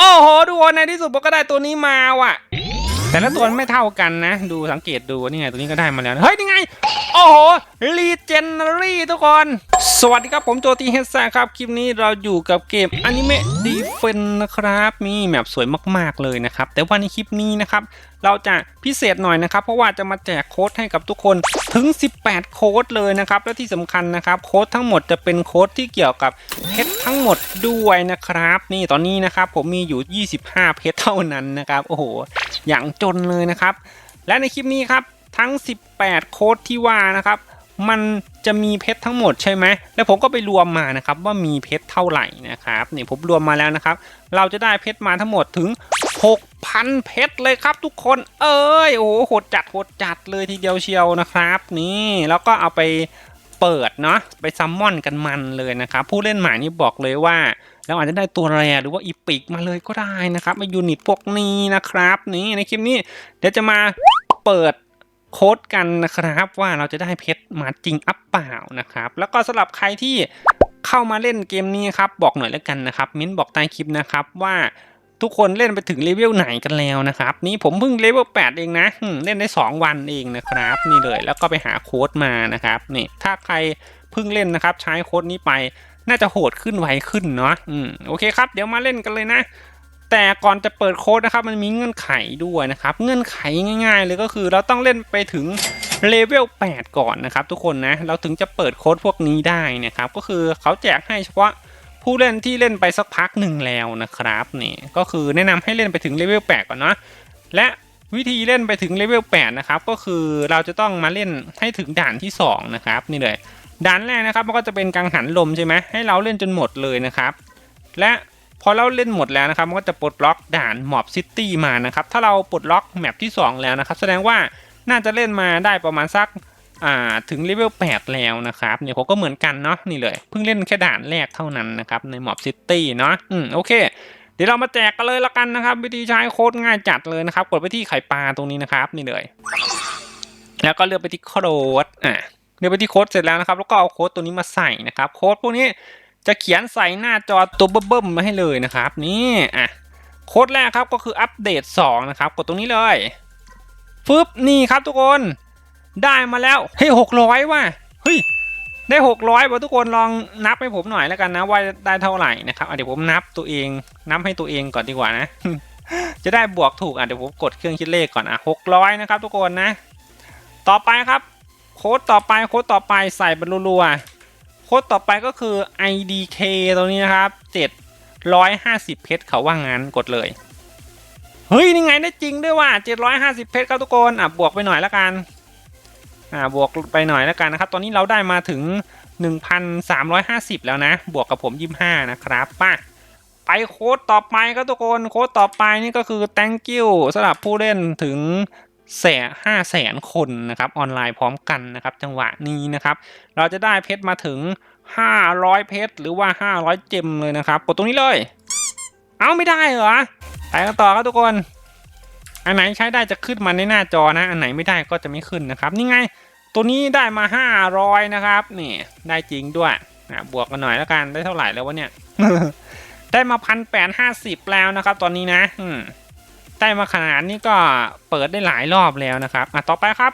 โอ้โหดูในที่สุดผมก็ได้ตัวนี้มาว่ะ แต่ละตัวไม่เท่ากันนะ ดูสังเกตดูนี่ไงตัวนี้ก็ได้มาแล้ว เฮ้ยนี่ไง โอ้โหรีเจนน r ีทุกคน สวัสดีครับผมโจตีเฮดแซครับ คลิปนี้เราอยู่กับเกมอนิเมะดีเฟนนะครับมีแมปสวยมากๆเลยนะครับ แต่ว่าในคลิปนี้นะครับ เราจะพิเศษหน่อยนะครับ เพราะว่าจะมาแจกโค้ดให้กับทุกคนถึง 18 โค้ดเลยนะครับ และที่สำคัญนะครับ โค้ดทั้งหมดจะเป็นโค้ดที่เกี่ยวกับเพชร ทั้งหมดด้วยนะครับ นี่ตอนนี้นะครับผมมีอยู่ 25 เพชรเท่านั้นนะครับโอ้โหอย่างจนเลยนะครับ และในคลิปนี้ครับทั้ง 18 โค้ดที่ว่านะครับ มันจะมีเพชรทั้งหมดใช่ไหมแล้วผมก็ไปรวมมานะครับว่ามีเพชรเท่าไหร่นะครับนี่ผมรวมมาแล้วนะครับ เราจะได้เพชรมาทั้งหมดถึง 6,000 เพชรเลยครับทุกคนเอ้ยโอ้โหโหดจัดโหดจัดเลยทีเดียวเชียวนะครับ นี่แล้วก็เอาไป เปิดเนาะไปซัมมอนกันมันเลยนะครับ ผู้เล่นใหม่นี่บอกเลยว่าเราอาจจะได้ตัวแรหรือว่าอีปิกมาเลยก็ได้นะครับมายูนิตพวกนี้นะครับ นี่ในคลิปนี้เดี๋ยวจะมาเปิดโค้ดกันนะครับว่าเราจะได้เพชรมาจริงอัปเปล่านะครับ แล้วก็สำหรับใครที่เข้ามาเล่นเกมนี้ครับบอกหน่อยแล้วกันนะครับ มิ้นบอกใต้คลิปนะครับว่า ทุกคนเล่นไปถึงเลเวลไหนกันแล้วนะครับ นี่ผมเพิ่งเลเวล8เองนะเล่นได้ 2 วันเองนะครับ นี่เลยแล้วก็ไปหาโค้ดมานะครับนี่ถ้าใครเพิ่งเล่นนะครับ ใช้โค้ดนี้ไปน่าจะโหดขึ้นไวขึ้นเนาะอืมโอเคครับ เดี๋ยวมาเล่นกันเลยนะแต่ก่อนจะเปิดโค้ดนะครับมันมีเงื่อนไขด้วยนะครับ เงื่อนไขง่ายๆเลยก็คือเราต้องเล่นไปถึงเลเวล8ก่อนนะครับ ทุกคนนะเราถึงจะเปิดโค้ดพวกนี้ได้นะครับ ก็คือเขาแจกให้เฉพาะ ผู้เล่นที่เล่นไปสักพักหนึ่งแล้วนะครับนี่ก็คือแนะนำให้เล่นไปถึงเลเวล8ก่อนเนาะและวิธีเล่นไปถึงเลเวล8นะครับก็คือเราจะต้องมาเล่นให้ถึงด่านที่สองนะครับนี่เลยด่านแรกนะครับมันก็จะเป็นกังหันลมใช่ไหมให้เราเล่นจนหมดเลยนะครับและพอเราเล่นหมดแล้วนะครับมันก็จะปลดล็อกด่านหมอบซิตี้มานะครับถ้าเราปลดล็อกแมปที่ 2 แล้วนะครับแสดงว่าน่าจะเล่นมาได้ประมาณสัก อ่าถึงเลเวล8แล้วนะครับเนี่ยผมก็เหมือนกันเนาะนี่เลยเพิ่งเล่นแค่ด่านแรกเท่านั้นนะครับในมอบซิตี้เนาะอืมโอเคเดี๋ยวเรามาแจกกันเลยละกันนะครับ วิธีใช้โค้ดง่ายจัดเลยนะครับ กดไปที่ไข่ปลาตรงนี้นะครับนี่เลย แล้วก็เลือกไปที่โค้ดอะเดี๋ยวไปที่โค้ดเสร็จแล้วนะครับ แล้วก็เอาโค้ดตัวนี้มาใส่นะครับ โค้ดพวกนี้จะเขียนใส่หน้าจอตัวเบิ่มๆมาให้เลยนะครับนี่อะโค้ดแรกครับก็คืออัปเดต2นะครับกดตรงนี้เลยฟึบนี่ครับทุกคน ได้มาแล้วเฮ้ยหกร้อยว่ะเฮ้ยได้หกร้อยว่ะทุกคนลองนับให้ผมหน่อยแล้วกันนะว่าได้เท่าไหร่นะครับอะเดี๋ยวผมนับตัวเองนับให้ตัวเองก่อนดีกว่านะ จะได้บวกถูกอะเดี๋ยวผมกดเครื่องคิดเลขก่อนอะหกร้อยนะครับทุกคนนะ ต่อไปครับโค้ดต่อไปโค้ดต่อไปใส่บรรลัวๆโค้ดต่อไปก็คือ IDK ตรงนี้นะครับ750เพชรเขาว่างั้นกดเลย เฮ้ยนี่ไงได้จริงด้วยว่า750เพชรครับทุกคนอะบวกไปหน่อยแล้วกัน อ่าบวกไปหน่อยแล้วกันนะครับ ตอนนี้เราได้มาถึง 1,350 แล้วนะ บวกกับผม 25 นะครับป่ะไปโค้ดต่อไปครับทุกคนโค้ดต่อไปนี่ก็คือ thank you สำหรับผู้เล่นถึงแสนห้าแสนคนนะครับออนไลน์พร้อมกันนะครับ จังหวะนี้นะครับ เราจะได้เพชรมาถึง 500 เพชรหรือว่า 500 เจมเลยนะครับ กดตรงนี้เลย เอาไม่ได้เหรอ ไปกันต่อครับทุกคน อันไหนใช้ได้จะขึ้นมาในหน้าจอนะ อันไหนไม่ได้ก็จะไม่ขึ้นนะครับ นี่ไง ตัวนี้ได้มา 500 นะครับ นี่ ได้จริงด้วยนะบวกกันหน่อยแล้วกัน ได้เท่าไหร่แล้ววะเนี่ย ได้มาพันแปดห้าสิบแล้วนะครับ ตอนนี้นะ อืม ได้มาขนาดนี้ก็เปิดได้หลายรอบแล้วนะครับ อะ ต่อไปครับ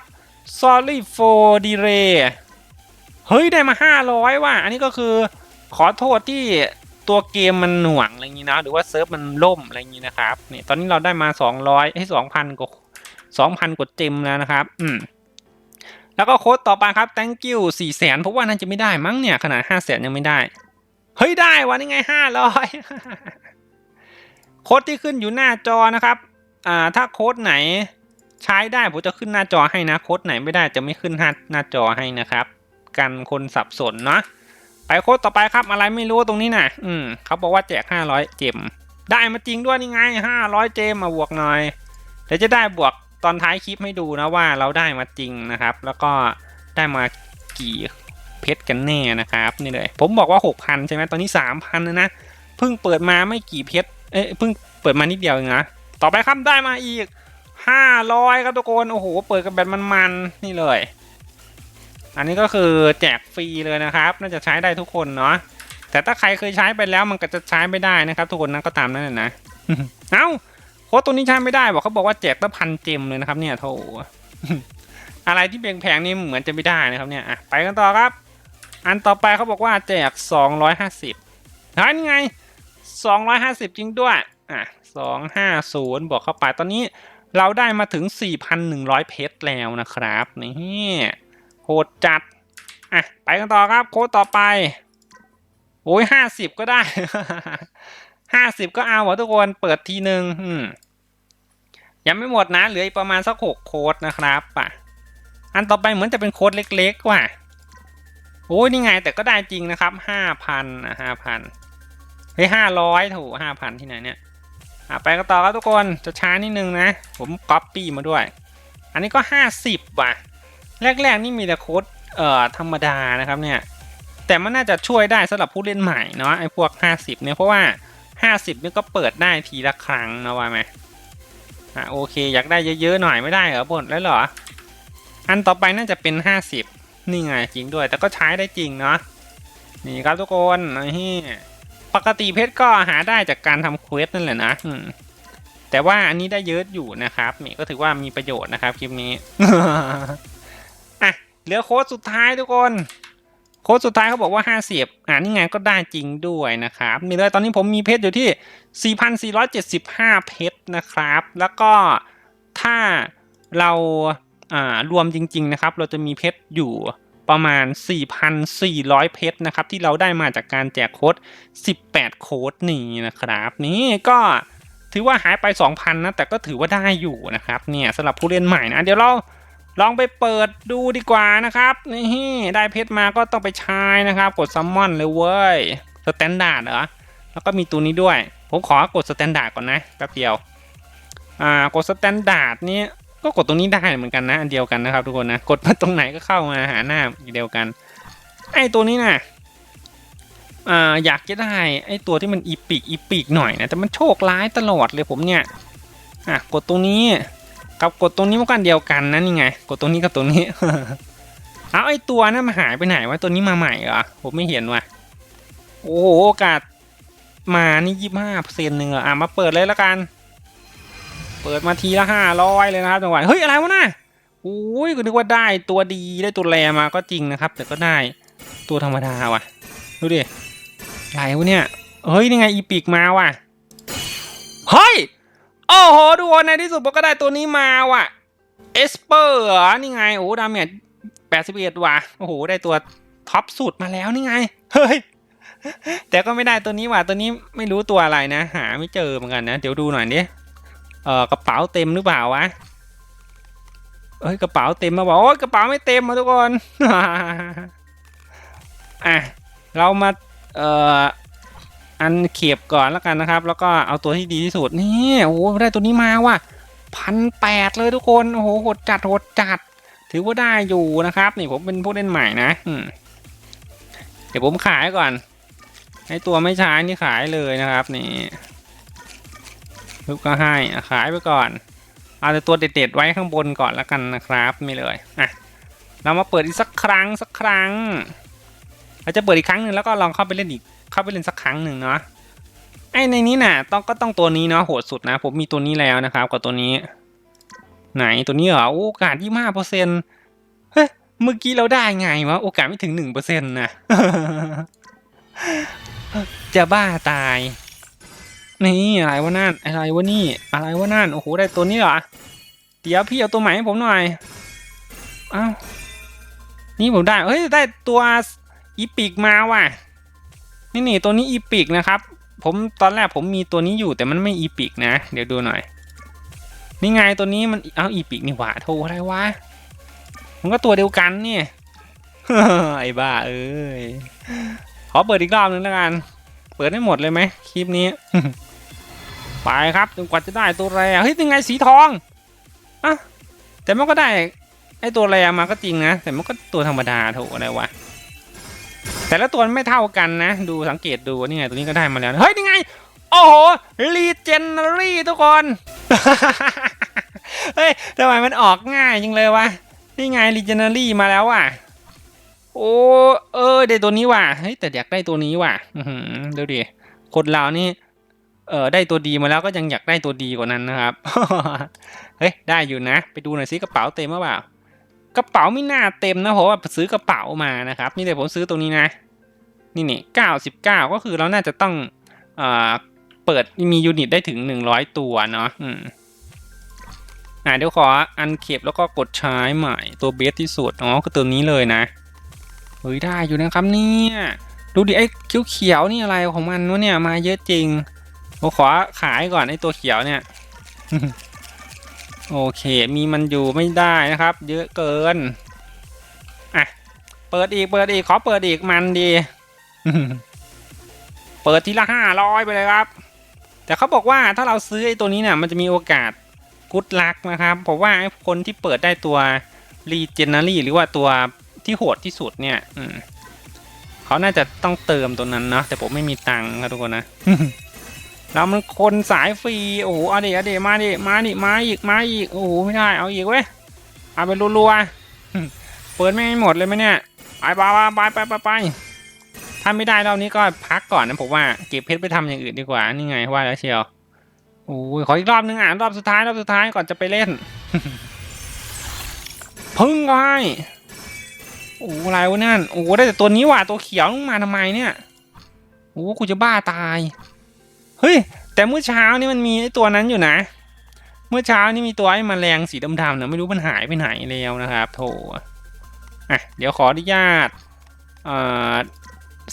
sorry for delay เฮ้ย ได้มา 500 ว่ะ อันนี้ก็คือขอโทษที่ ตัวเกมมันหน่วงอะไรอย่างนี้นะ หรือว่าเซิร์ฟมันล่มอะไรอย่างนี้นะครับนี่ตอนนี้เราได้มา200ให้2,000กว่า2,000กว่าเจมแล้วนะครับ อืมแล้วก็โค้ดต่อไปครับ thank you 4แสนเพราะว่าน่าจะไม่ได้มั้งเนี่ยขนาด5แสนยังไม่ได้ เฮ้ยได้วะนี่ไง500โค้ดที่ขึ้นอยู่หน้าจอนะครับ อ่าถ้าโค้ดไหนใช้ได้ผมจะขึ้นหน้าจอให้นะ โค้ดไหนไม่ได้จะไม่ขึ้นหน้าหน้าจอให้นะครับ กันคนสับสนเนาะ ไปโค้ดต่อไปครับอะไรไม่รู้ตรงนี้นะอืมเขาบอกว่าแจก 500 เจม ได้มาจริงด้วยนี่ไง 500 เจมมาบวกหน่อยเดี๋ยวจะได้บวกตอนท้ายคลิปให้ดูนะว่าเราได้มาจริงนะครับ แล้วก็ได้มากี่เพชรกันแน่นะครับนี่เลย ผมบอกว่า 6,000 ใช่ไหมตอนนี้ 3,000นะนะเพิ่งเปิดมาไม่กี่เพชรเอ้ยเพิ่งเปิดมานิดเดียวเองนะต่อไปครับได้มาอีก 500 ครับทุกคนโอ้โห เปิดกันแบบมันๆนี่เลย อันนี้ก็คือแจกฟรีเลยนะครับ น่าจะใช้ได้ทุกคนเนาะแต่ถ้าใครเคยใช้ไปแล้วมันก็จะใช้ไม่ได้นะครับทุกคนนะก็ตามนั้นนะนะเอ้าโค้ดตัวนี้ใช้ไม่ได้บอกเขาบอกว่าแจกตั้งพันเจมเลยนะครับเนี่ยโถอะไรที่แพงๆนี่เหมือนจะไม่ได้นะครับเนี่ยอะไปกันต่อครับ อันต่อไปเขาบอกว่าแจก 250นั่นไง 250 จริงด้วยอะ250 บอกเข้าไปตอนนี้เราได้มาถึง 4,100 เพชรแล้วนะครับนี่ โหดจัด อะ ไปกันต่อครับ โค้ดต่อไป โอ้ย50ก็ได้50ก็เอาวะทุกคนเปิดทีหนึ่งยังไม่หมดนะ เหลืออีกประมาณสัก6โค้ดนะครับอะอันต่อไปเหมือนจะเป็นโค้ดเล็กๆว่ะโอ้ยนี่ไงแต่ก็ได้จริงนะครับห้าพันอะห้าพันเฮ้ยห้าร้อยถูกห้าพันที่ไหนเนี่ยอะไปกันต่อครับทุกคนจะช้านิดนึงนะ ผมก๊อปปี้มาด้วย อันนี้ก็ห้าสิบว่ะ แรกๆนี่มีแต่โค้ดเอ่อธรรมดานะครับเนี่ยแต่มันน่าจะช่วยได้สำหรับผู้เล่นใหม่เนาะไอ้พวก 50 เนี่ยเพราะว่า 50นี่ก็เปิดได้ทีละครั้งนะว่าไหมอะโอเคอยากได้เยอะๆหน่อยไม่ได้เหรอบนแล้วเหรอ อันต่อไปน่าจะเป็น 50 นี่ไงจริงด้วย แต่ก็ใช้ได้จริงเนาะนี่ครับทุกคนนี่ปกติเพชรก็หาได้จากการทำเควสนั่นแหละนะแต่ว่าอันนี้ได้เยอะอยู่นะครับนี่ก็ถือว่ามีประโยชน์นะครับคลิปนี้ เหลือโค้ดสุดท้ายทุกคน โค้ดสุดท้ายเขาบอกว่า 50อ่านี่ไงก็ได้จริงด้วยนะครับมีเลยตอนนี้ผมมีเพชรอยู่ที่ 4,475 เพชรนะครับ แล้วก็ถ้าเราอ่ารวมจริง ๆ นะครับ เราจะมีเพชรอยู่ประมาณ 4,400 เพชรนะครับ ที่เราได้มาจากการแจกโค้ด 18 โค้ดนี้นะครับ นี่ก็ถือว่าหายไป 2,000 นะ แต่ก็ถือว่าได้อยู่นะครับ เนี่ยสำหรับผู้เล่นใหม่นะ เดี๋ยวเรา ลองไปเปิดดูดีกว่านะครับนี่ได้เพชรมาก็ต้องไปใช้นะครับ กดซัมมอนเลยเว้ยสแตนดาร์ดเหรอแล้วก็มีตัวนี้ด้วย ผมขอกดสแตนดาร์ดก่อนนะแป๊บเดียวอ่ากดสแตนดาร์ดนี้ก็กดตรงนี้ได้เหมือนกันนะอันเดียวกันนะครับทุกคนนะกดมาตรงไหนก็เข้ามาหาหน้าเดียวกัน ไอ้ตัวนี้นะอ่าอยากจะได้ไอตัวที่มันอีปิกอีปิกหน่อยนะแต่มันโชคร้ายตลอดเลยผมเนี่ยอะกดตรงนี้ กับกดตรงนี้มันกันเดียวกันนะนี่ไง กดตรงนี้กับตรงนี้ เอาไอ้ตัวนั้นมาหายไปไหนวะตัวนี้มาใหม่เหรอผมไม่เห็นว่ะโอ้โหโอกาสมานี่ยี่ห้าเปอร์เซ็นต์หนึ่งอะมาเปิดเลยแล้วกัน เปิดมาทีละห้าร้อยเลยนะครับจังหวะเฮ้ยอะไรวะน่ะโอ้ยก็นึกว่าได้ตัวดีได้ตัวแรมาก็จริงนะครับ แต่ก็ได้ตัวธรรมดาว่ะดูดิอะไรวะเนี่ยเฮ้ยนี่ไงอีปิกมาว่ะเฮ้ย โอ้โหดูในที่สุดผมก็ได้ตัวนี้มาว่ะเอสเปอร์เหรอนี่ไงโอ้ดาเมจแปดสิบเอ็ดว่ะโอ้โหได้ตัวท็อปสุดมาแล้วนี่ไงเฮ้ยแต่ก็ไม่ได้ตัวนี้ว่ะตัวนี้ไม่รู้ตัวอะไรนะ หาไม่เจอเหมือนกันนะเดี๋ยวดูหน่อยดิเออกระเป๋าเต็มหรือเปล่าวะเอ้ยกระเป๋าเต็มมาบอกโอ้ยกระเป๋าไม่เต็มมาทุกคนอะเรามาเอ่อ อันเขียบก่อนแล้วกันนะครับ แล้วก็เอาตัวที่ดีที่สุดนี่โอ้โหได้ตัวนี้มาว่ะพันแปดเลยทุกคนโอ้โหโหดจัดโหดจัด ถือว่าได้อยู่นะครับ นี่ผมเป็นผู้เล่นใหม่นะอืเดี๋ยวผมขายก่อน ให้ตัวไม่ใช้นี่ขายเลยนะครับ นี่ปุ๊บก็ให้อะขายไปก่อน เอาแต่ตัวเด็ดๆไว้ข้างบนก่อนแล้วกันนะครับไม่เลยอะเรามาเปิดอีกสักครั้งสักครั้งเราจะเปิดอีกครั้งหนึ่งแล้วก็ลองเข้าไปเล่นอีก เข้าไปเล่นสักครั้งหนึ่งเนาะไอในนี้น่ะ ต้องก็ต้องตัวนี้เนาะโหดสุดนะ ผมมีตัวนี้แล้วนะครับกับตัวนี้ ไหนตัวนี้เหรอโอกาสยี่ห้าเปอร์เซ็นเฮ้ยเมื่อกี้เราได้ไงวะโอกาสไม่ถึงหนึ่งเปอร์เซ็นต์นะจะบ้าตาย นี่อะไรวะนั่นอะไรวะนี่ อะไรวะนั่นโอ้โหได้ตัวนี้เหรอเดี๋ยวพี่เอาตัวใหม่ให้ผมหน่อยอ้าวนี่ผมได้เฮ้ยได้ตัวอีปิกมาว่ะ นี่นี่ตัวนี้อีปิกนะครับ ผมตอนแรกผมมีตัวนี้อยู่แต่มันไม่อีปิกนะ เดี๋ยวดูหน่อย นี่ไงตัวนี้มันเอาอีปิกนี่หว่าโทอะไรวะ มันก็ตัวเดียวกันเนี่ยไอ้บ้าเอ้ย ขอเปิดอีกรอบนึงแล้วกัน เปิดให้หมดเลยไหมคลิปนี้ ไปครับจนกว่าจะได้ตัวแรเฮ้ยยังไงสีทองอะแต่มันก็ได้ไอตัวแรมาก็จริงนะ แต่มันก็ตัวธรรมดาโถอะไรวะ แต่ละตัวไม่เท่ากันนะ ดูสังเกตดูนี่ไงตัวนี้ก็ได้มาแล้ว เฮ้ยนี่ไง โอ้โหรีเจนเนอรี่ทุกคน เฮ้ยทำไมมันออกง่ายจังเลยวะ นี่ไงรีเจนเนอรี่มาแล้วว่ะ โอ้เออได้ตัวนี้ว่ะ เฮ้ยแต่อยากได้ตัวนี้ว่ะเดี๋ยวดิคนเรานี่เออได้ตัวดีมาแล้วก็ยังอยากได้ตัวดีกว่านั้นนะครับ เฮ้ยได้อยู่นะ ไปดูหน่อยซิกระเป๋าเต็มหรือเปล่า กระเป๋าไม่น่าเต็มนะเพราะว่าซื้อกระเป๋ามานะครับ นี่เลยวผมซื้อตรงนี้นะ นี่นี่เก้าสิบเก้าก็คือเราน่าจะต้องเอ่อเปิดมียูนิตได้ถึงหนึ่งร้อยตัวเนาะอืมอ่าเดี๋ยวขออันเข็บแล้วก็กดใช้ใหม่ตัวเบสที่สุดอ๋อก็ตัวนี้เลยนะเฮ้ยได้อยู่นะครับเนี่ยดูดิไอ้เขียวๆนี่อะไรของมันวะเนี่ยมาเยอะจริงผมขอขายก่อนไอ้ตัวเขียวเนี่ย โอเค มีมันอยู่ไม่ได้นะครับ เยอะเกิน อะ เปิดอีก เปิดอีก ขอเปิดอีกมันดี เปิดทีละห้าร้อยไปเลยครับ แต่เขาบอกว่าถ้าเราซื้อไอ้ตัวนี้เนี่ยมันจะมีโอกาสกุดลักนะครับผมว่าไอ้คนที่เปิดได้ตัวรีเจน a รี่หรือว่าตัวที่โหดที่สุดเนี่ยอืมเขาน่าจะต้องเติมตัวนั้นเนาะแต่ผมไม่มีตังค์ครับทุกคนนะ เรามันคนสายฟรีโอ้โหเอาดิเอาดิมาดิมาดิมาอีกมาอีกโอ้โหไม่ได้เอาอีกเว้ยเอาไปรัวๆเปิดไม่หมดเลยไหมเนี่ยไปไปไปไปไปไปถ้าไม่ได้รอบนี้ก็พักก่อนนะผมว่าเก็บเพชรไปทำอย่างอื่นดีกว่านี่ไงว่าแล้วเชียวโอ้ยขออีกรอบนึงอะรอบสุดท้ายรอบสุดท้ายก่อนจะไปเล่น พึ่งไงโอ้อะไรวะนั่นโอ้ได้แต่ตัวนี้ว่ะตัวเขียวมาทำไมเนี่ยโอ้กูจะบ้าตาย เฮ้ย แต่เมื่อเช้านี่มันมีไอ้ตัวนั้นอยู่นะ เมื่อเช้านี่มีตัวไอ้แมลงสีดำๆเนี่ยไม่รู้มันหายไปไหนแล้วนะครับ โถอะเดี๋ยวขออนุญาตเอ่อ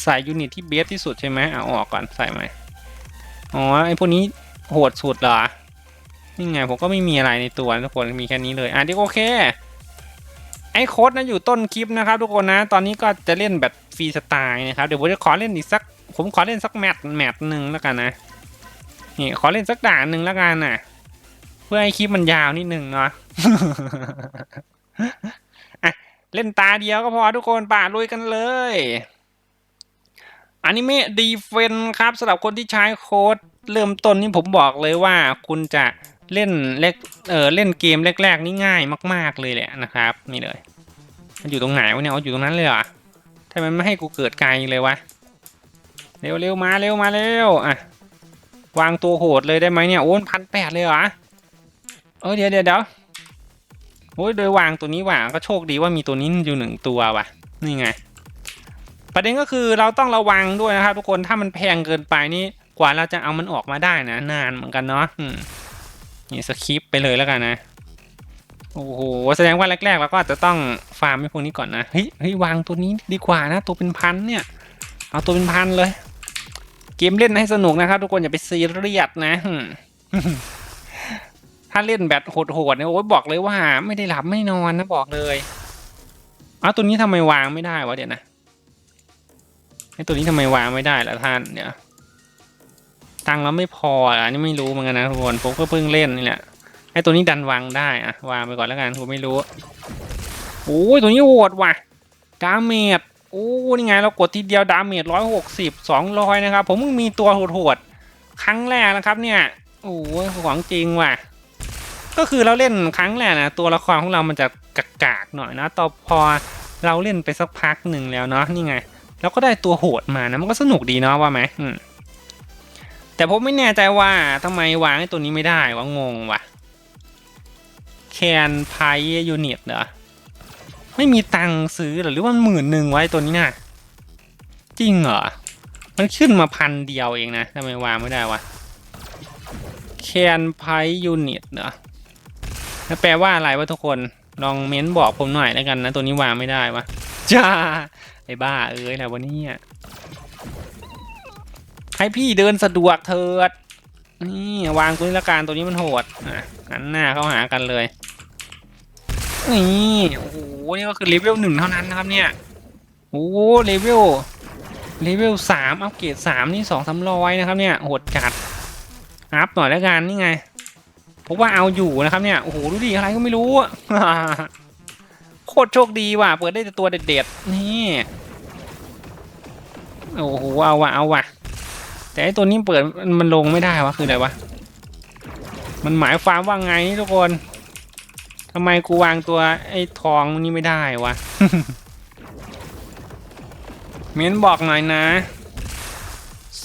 ใส่ยูนิตที่เบสที่สุดใช่ไหมเอาออกก่อนใส่ไหมอ๋อไอ้พวกนี้โหดสุดเหรอนี่ไงผมก็ไม่มีอะไรในตัวทุกคนมีแค่นี้เลยอะเดี๋ยวโอเคไอ้โค้ดนะอยู่ต้นคลิปนะครับทุกคนนะ ตอนนี้ก็จะเล่นแบบฟรีสไตล์นะครับ เดี๋ยวผมจะขอเล่นอีกสัก ผมขอเล่นสักแมตช์แมตช์หนึ่งแล้วกันนะ นี่ขอเล่นสักด่านหนึ่งแล้วกันน่ะ เพื่อให้คลิปมันยาวนิดหนึ่งเนาะเล่นตาเดียวก็พอทุกคนป่าลุยกันเลยอนิเมะดีเฟนครับสำหรับคนที่ใช้โค้ดเริ่มต้นนี่ผมบอกเลยว่าคุณจะเล่นเล็กเออเล่นเกมแรกๆนี่ง่ายมาก ๆเลยแหละนะครับ นี่เลยมันอยู่ตรงไหนวะเนี่ยเอาอยู่ตรงนั้นเลยเหรอทำไมไม่ให้กูเกิดไกลเลยวะเร็วเร็วมาเร็วมาเร็วอะ วางตัวโหดเลยได้ไหมเนี่ยโอ้พันแปดเลยเหรอเออเดี๋ยวเดี๋ยวเดี๋ยวโอ้ยโดยวางตัวนี้ว่ะก็โชคดีว่ามีตัวนี้อยู่หนึ่งตัวว่ะ นี่ไง ประเด็นก็คือเราต้องระวังด้วยนะครับทุกคนถ้ามันแพงเกินไปนี่กว่าเราจะเอามันออกมาได้นะ นานเหมือนกันเนาะนี่สคริปไปเลยแล้วกันนะโอ้โหแสดงว่าแรกๆเราก็อาจจะต้องฟาร์มให้พวกนี้ก่อนนะเฮ้ยเฮ้ยวางตัวนี้ดีกว่านะ ตัวเป็นพันเนี่ย เอาตัวเป็นพันเลย มเล่นให้สนุกนะครับ ทุกคนอย่าไปซีเรียสนะถ้าเล่นแบบโหดๆเนี่ยโอ้ยบอกเลยว่า ไม่ได้หลับไม่นอนนะบอกเลยเอาตัวนี้ทำไมวางไม่ได้วะเดี๋ยวนะไอ้ตัวนี้ทำไมวางไม่ได้ล่ะท่านเนี่ยตังเราไม่พออันนี้ไม่รู้เหมือนกันนะทุกคนผมก็เพิ่งเล่นนี่แหละไอ้ตัวนี้ดันวางได้อะวางไปก่อนแล้วกันผมไม่รู้โอ้ยตัวนี้โหดว่ะดาเมจ โอ้นี่ไงเรากดทีเดียวดาเมจร้อยหกสิบสองร้อยนะครับ ผมเพิ่งมีตัวโหดๆครั้งแรกนะครับเนี่ยโอ้ของจริงว่ะ ก็คือเราเล่นครั้งแรกนะตัวละครของเรามันจะกากๆหน่อยนะต่อพอเราเล่นไปสักพักหนึ่งแล้วเนาะนี่ไงเราก็ได้ตัวโหดมานะมันก็สนุกดีเนาะว่าไหมอืมแต่ผมไม่แน่ใจว่าทำไมวางไอ้ตัวนี้ไม่ได้วะงงว่ะแคนไพยูนิตเหรอ ไม่มีตังค์ซื้อหรือว่าหมื่นหนึ่งไว้ตัวนี้น่ะจริงเหรอ มันขึ้นมาพันเดียวเองนะทำไมวางไม่ได้วะแคนไพยูนิตเหรอแล้วแปลว่าอะไรวะทุกคนลองเม้นบอกผมหน่อยแล้วกันนะ ตัวนี้วางไม่ได้วะจ้าไอ้บ้าเอ้ยอะวะเนี่ยให้พี่เดินสะดวกเถิดนี่วางตัวนี้ละกันตัวนี้มันโหดอะหันหน้าเข้าหากันเลย นี่โอ้โหนี่ก็คือเลเวลหนึ่งเท่านั้นนะครับเนี่ยโอ้เลเวลเลเวลสามอัปเกรดสามนี่สองสามร้อยนะครับเนี่ยโหดจัดอัพหน่อยแล้วกันนี่ไงผมว่าเอาอยู่นะครับเนี่ยโอ้โหดูดิอะไรก็ไม่รู้โคตรโชคดีว่ะเปิดได้แต่ตัวเด็ดๆนี่โอ้โหเอาว่ะเอาว่ะ แต่ไอตัวนี้เปิดมันลงไม่ได้วะคืออะไรวะมันหมายความว่าไงทุกคน ทำไมกูวางตัวไอ้ทองนี่ไม่ได้วะ เม้นบอกหน่อยนะ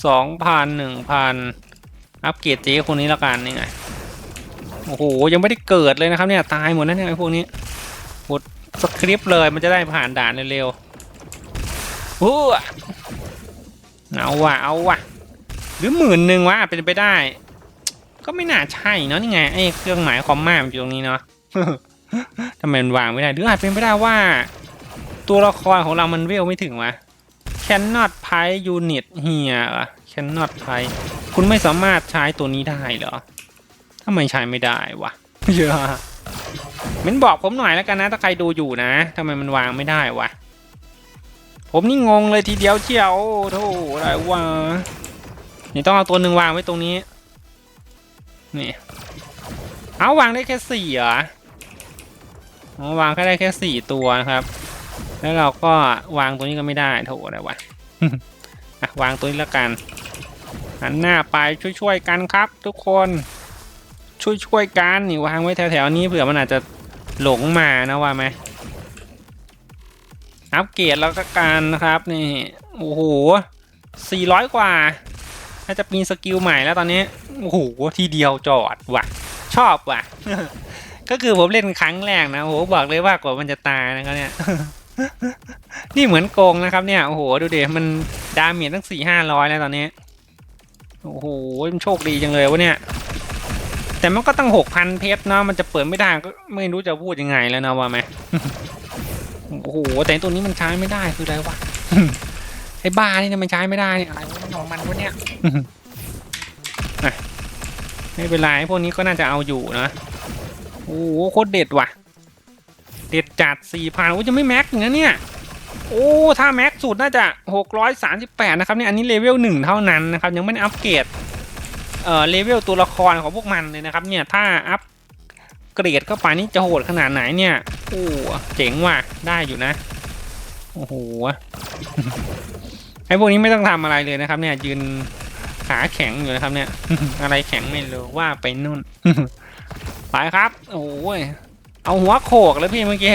สองพันหนึ่งพันอัปเกรดเจ๊คนนี้แล้วกันนี่ไง โอ้โห ยังไม่ได้เกิดเลยนะครับเนี่ย ตายหมดแล้วเนี่ยไอ้พวกนี้กดสคริปต์เลยมันจะได้ผ่านด่านเร็วๆฮู้เอาว่ะเอาว่ะ หรือหมื่นหนึ่งวะเป็นไปได้ ก็ไม่น่าใช่เนาะนี่ไงไอ้เครื่องหมายคอมมามอยู่ตรงนี้เนาะ ทำไมมันวางไม่ได้หรืออาจเป็นไปได้ว่า ตัวละครของเรามันเวลไม่ถึงวะ cannot play unit here เหรอ cannot play คุณไม่สามารถใช้ตัวนี้ได้เหรอทำไมใช้ไม่ได้วะเยอะเม้นบอกผมหน่อยแล้วกันนะถ้าใครดูอยู่นะทำไมมันวางไม่ได้วะ ผมนี่งงเลยทีเดียวเชียวโธ่อะไรวะนี่ต้องเอาตัวหนึ่งวางไว้ตรงนี้นี่เอาวางได้แค่สี่เหรอ วางแค่ได้แค่สี่ตัวนะครับ แล้วเราก็วางตัวนี้ก็ไม่ได้โถอะไรวะอะวางตัวนี้แล้วกันหันหน้าไปช่วยๆกันครับ ทุกคนช่วยๆกันนี่วางไว้แถวๆนี้เผื่อมันอาจจะหลงมานะว่าไหมอัปเกรดแล้วก็การนะครับนี่โอ้โหสี่ร้อยกว่าน่าจะมีสกิลใหม่แล้วตอนนี้โอ้โหทีเดียวจอดว่ะ ชอบว่ะ ก็คือผมเล่นครั้งแรกนะโอ้โหบอกเลยว่ากว่ามันจะตายนะครับเนี่ยนี่เหมือนโกงนะครับเนี่ยโอ้โหดูเดี๋ยวมันดาเมจตั้งสี่ห้าร้อยแล้วตอนนี้โอ้โหมันโชคดีจังเลยวะเนี่ย แต่มันก็ตั้งหกพันเพชรเนาะมันจะเปิดไม่ได้ก็ไม่รู้จะพูดยังไงแล้วนะว่าไหมโอ้โหแต่ตัวนี้มันใช้ไม่ได้คืออะไรวะไอ้บ้านี่ทำไมใช้ไม่ได้เนี่ยอะไรมันของมันวะเนี่ยไม่เป็นไรพวกนี้ก็น่าจะเอาอยู่นะ โอ้โหโคตรเด็ดว่ะ เด็ดจัดสี่พันโอ้จะไม่แม็กอย่างนั้เนี่ยโอ้ถ้าแม็กสุดน่าจะหกร้อยสามสิบแปดนะครับเนี่ยอันนี้เลเวลหนึ่งเท่านั้นนะครับยังไม่ได้อัปเกรดเอ่อเลเวลตัวละครของพวกมันเลยนะครับเนี่ยถ้าอัปเกรดเข้าไปนี่จะโหดขนาดไหนเนี่ยโอ้เจ๋งว่ะได้อยู่นะโอ้โหไอพวกนี้ไม่ต้องทำอะไรเลยนะครับ เนี่ยยืนขาแข็งอยู่นะครับเนี่ย อะไรแข็งไม่รู้ว่าไปนู่น ไปครับ โอ้ย เอาหัวโขกแล้วพี่เมื่อกี้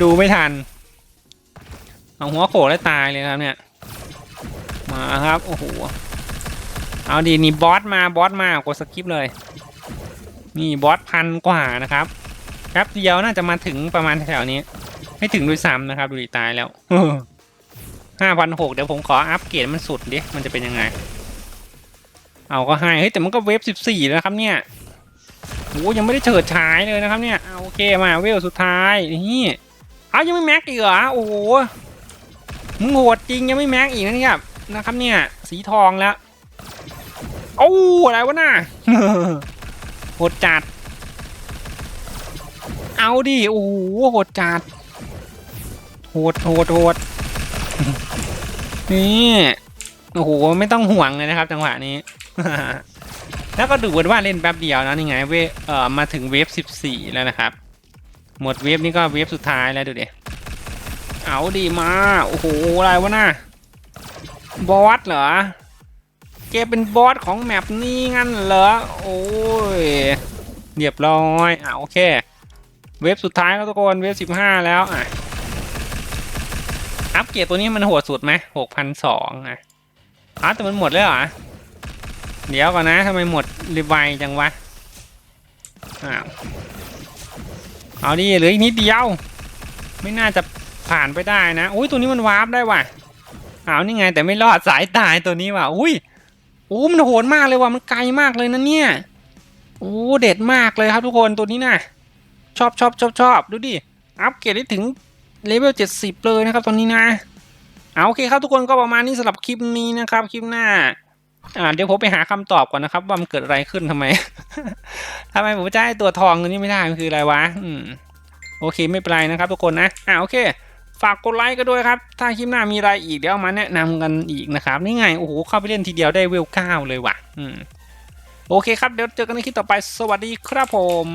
ดูไม่ทัน เอาหัวโขกแล้วตายเลยครับเนี่ย มาครับ โอ้โห เอาดีนี่บอสมาบอสมากดสกิปเลย นี่บอสพันกว่านะครับครับเดียวน่าจะมาถึงประมาณแถวนี้ ไม่ถึงด้วยซ้ำนะครับ ดูดีตายแล้วห้าพันหกเดี๋ยวผมขออัปเกรดมันสุดดิ มันจะเป็นยังไง เอาก็ให้ เฮ้ยแต่มันก็เวฟสิบสี่แล้วครับเนี่ย โอ้ยังไม่ได้เฉิดฉายเลยนะครับเนี่ยเอาโอเคมาเวลสุดท้ายนี่เอายังไม่แม็กอีกเหรอโอ้โหมึงโหดจริงยังไม่แม็กอีกนะเนี่ยนะครับเนี่ยสีทองแล้วโอ้อะไรวะน่ะโหดจัด เอาดิโอ้โหโหดจัดโหดโหดโหดนี่โอ้โหไม่ต้องห่วงเลยนะครับ จังหวะนี้ แล้วก็ดูเหมือนว่าเล่นแป๊บเดียวนะนี่ไงเวฟเอ่อมาถึงเวฟสิบสี่แล้วนะครับ หมดเวฟนี้ก็เวฟสุดท้ายแล้วดูดิเอาดีมา โอ้โหอะไรวะน่ะบอสเหรอแกเป็นบอสของแมปนี้งั้นเหรอ โอ้ยเรียบร้อยอะโอเค เวฟสุดท้ายแล้วทุกคนเวฟสิบห้าแล้วอะอัปเกรดตัวนี้มันโหดสุดไหมหกพันสองอะอ้าแต่มันหมดแล้วเหรอ เดี๋ยวก่อนนะทำไมหมดรีไวจังวะอ้าวเอาดิเหลืออีกนิดเดียว ไม่น่าจะผ่านไปได้นะอุ้ยตัวนี้มันวาร์ปได้ว่ะเอานี่ไงแต่ไม่รอดสายตายตัวนี้ว่ะอุ้ยโอ้มันโหดมากเลยว่ะมันไกลมากเลยนะเนี่ยโอ้เด็ดมากเลยครับทุกคนตัวนี้นะชอบชอบชอบชอบดูดิอัปเกรดได้ถึงเลเวลเจ็ดสิบเลยนะครับตอนนี้นะเอาโอเคครับทุกคนก็ประมาณนี้สำหรับคลิปนี้นะครับคลิปหน้า อ่าเดี๋ยวผมไปหาคำตอบก่อนนะครับ ว่ามันเกิดอะไรขึ้นทำไมทำไมผมจะให้ตัวทองตัวนี้ไม่ได้มันคืออะไรวะ อืม โอเคไม่เป็นไรนะครับ ทุกคนนะ อ่าโอเค ฝากกดไลค์กันด้วยครับ ถ้าคลิปหน้ามีอะไรอีกเดี๋ยวมาแนะนำกันอีกนะครับนี่ไงโอ้โหเข้าไปเล่นทีเดียวได้เวลเก้าเลยว่ะ อืม โอเคครับเดี๋ยวเจอกันในคลิปต่อไป สวัสดีครับผม